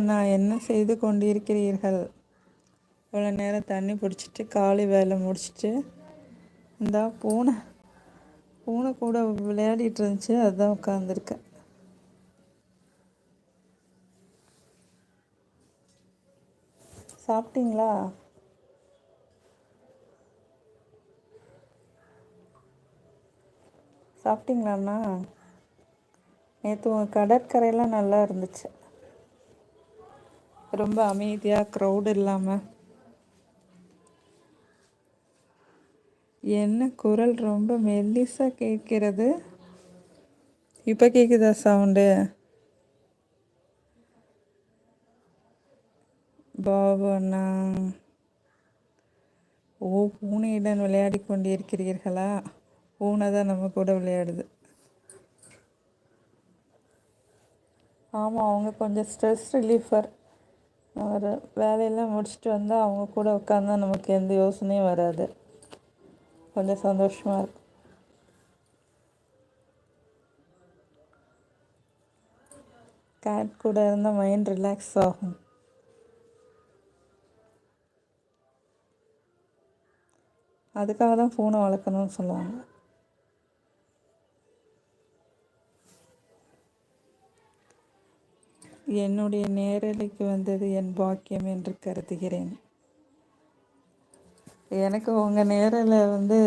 அண்ணா என்ன செய்து கொண்டிருக்கிறீர்கள்? இவ்வளோ நேரம் தண்ணி பிடிச்சிட்டு காலை வேலை முடிச்சிட்டு இந்தா பூனை பூனை கூட விளையாடிட்டு இருந்துச்சு அதுதான் உட்காந்துருக்கேன் சாப்பிட்டீங்களா? சாப்பிட்டீங்களாண்ணா நேற்று உங்கள் கடற்கரையெல்லாம் நல்லா இருந்துச்சு. ரொம்ப அமைதியாக க்ரௌடு இல்லாமல் என்ன குரல் ரொம்ப மெல்லிசாக கேட்கிறது? இப்போ கேட்குதா சவுண்டு பாபு அண்ணா ஓ பூனையுடன் விளையாடி கொண்டிருக்கிறீர்களா? பூனை தான் நம்ம கூட விளையாடுது. ஆமாம் அவங்க கொஞ்சம் ஸ்ட்ரெஸ் ரிலீஃபர் ஒரு வேலையெல்லாம் முடிச்சுட்டு வந்தால் அவங்க கூட உட்காந்தா நமக்கு எந்த யோசனையும் வராது. கொஞ்சம் சந்தோஷமாக இருக்கும். கேட் கூட இருந்தால் மைண்ட் ரிலாக்ஸ் ஆகும். அதுக்காக தான் ஃபோனை வளர்க்கணும்னு சொல்லுவாங்க. என்னுடைய நேரலைக்கு வந்தது என் பாக்கியம் என்று கருதுகிறேன். எனக்கு உங்கள் நேரில் வந்து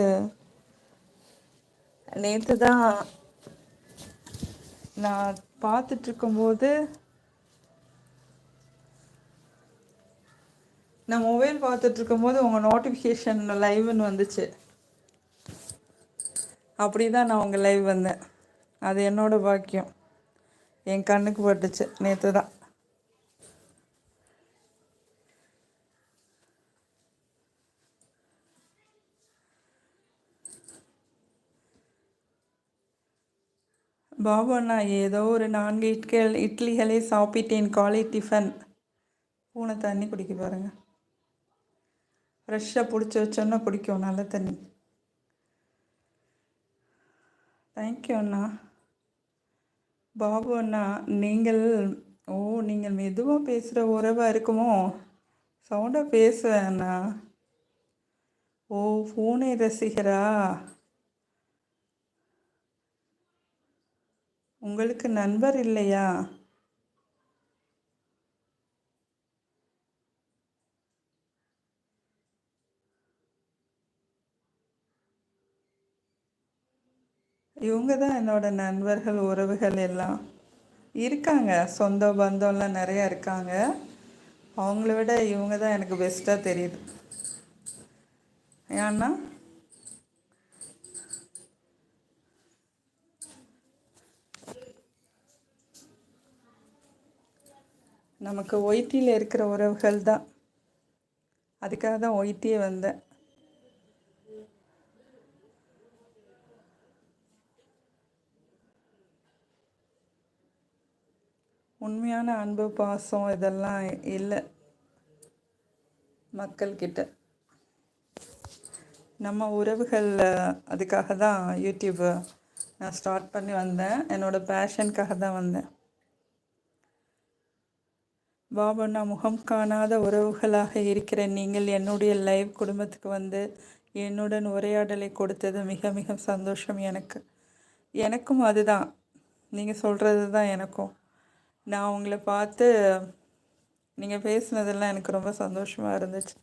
நேற்று தான் நான் பார்த்துட்ருக்கும்போது நான் மொபைல் பார்த்துட்ருக்கும்போது உங்கள் நோட்டிஃபிகேஷன் லைவ்னு வந்துச்சு. அப்படி தான் நான் உங்கள் லைவ் வந்தேன். அது என்னோட பாக்கியம். என் கண்ணுக்கு பட்டுச்சு. நேற்று தான் பாபா அண்ணா ஏதோ ஒரு நான்கு இட்கள் இட்லிகளை சாப்பிட்டேன். காலை டிஃபன் பூனை தண்ணி குடிக்க பாருங்க. ஃப்ரெஷ்ஷாக பிடிச்சி வச்சோன்னா குடிக்கும். நல்ல தண்ணி. தேங்க்யூ அண்ணா. பாபு அண்ணா நீங்கள் ஓ நீங்கள் மெதுவாக பேசுகிற உறவாக இருக்குமோ? சவுண்டாக பேசுவேன் அண்ணா. ஓ பூனை ரசிகரா? உங்களுக்கு நண்பர் இல்லையா? இவங்க தான் என்னோட நண்பர்கள் உறவுகள் எல்லாம். இருக்காங்க. சொந்த பந்தம்லாம் நிறையா இருக்காங்க. அவங்கள விட இவங்க தான் எனக்கு பெஸ்ட்டாக தெரியுது. ஏன்னா நமக்கு ஒயிட்டியில் இருக்கிற உறவுகள் தான் அதுக்காக தான் ஒயிட்டியே வந்தேன். உண்மையான அன்பு பாசம் இதெல்லாம் இல்லை. மக்கள்கிட்ட. நம்ம உறவுகள் அதுக்காக தான் யூடியூப் நான் ஸ்டார்ட் பண்ணி வந்தேன். என்னோடய பேஷனுக்காக தான் வந்தேன். பாபண்ணா முகம் காணாத உறவுகளாக இருக்கிற நீங்கள் என்னுடைய லைவ் குடும்பத்துக்கு வந்து என்னுடன் உரையாடலை கொடுத்தது மிக மிக சந்தோஷம் எனக்கு. எனக்கும் அதுதான். நீங்கள் சொல்கிறது தான் எனக்கும். நான் உங்களை பார்த்து நீங்கள் பேசுனதெல்லாம் எனக்கு ரொம்ப சந்தோஷமாக இருந்துச்சு.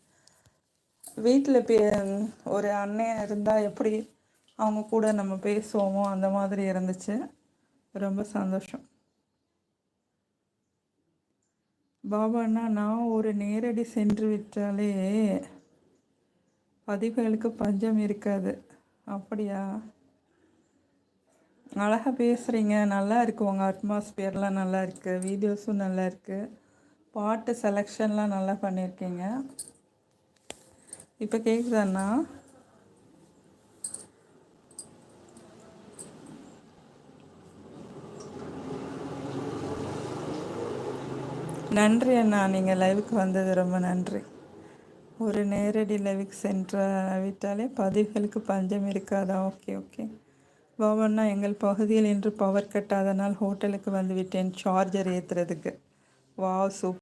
வீட்டில் பே ஒரு அண்ணன் இருந்தால் எப்படி அவங்க கூட நம்ம பேசுவோமோ அந்த மாதிரி இருந்துச்சு. ரொம்ப சந்தோஷம். பாபாண்ணா நான் ஒரு நேரடி சென்று விட்டாலே பதிவுகளுக்கு பஞ்சம் இருக்காது. அப்படியா? அழகாக பேசுகிறீங்க நல்லா இருக்குது உங்கள் அட்மாஸ்பியர்லாம் நல்லா இருக்குது வீடியோஸும் நல்லா இருக்குது பாட்டு செலெக்ஷன்லாம் நல்லா பண்ணியிருக்கீங்க இப்போ கேட்குதாண்ணா நன்றி அண்ணா. நீங்கள் லைவுக்கு வந்தது ரொம்ப நன்றி. ஒரு நேரடி லைவுக்கு சென்ற விட்டாலே பதிவுகளுக்கு பஞ்சம் இருக்காதா? ஓகே ஓகே பாபண்ணா எங்கள் பகுதியில் இன்று பவர் கட் அதனால் ஹோட்டலுக்கு வந்துவிட்டேன் சார்ஜர் ஏற்றுறதுக்கு வா சூப்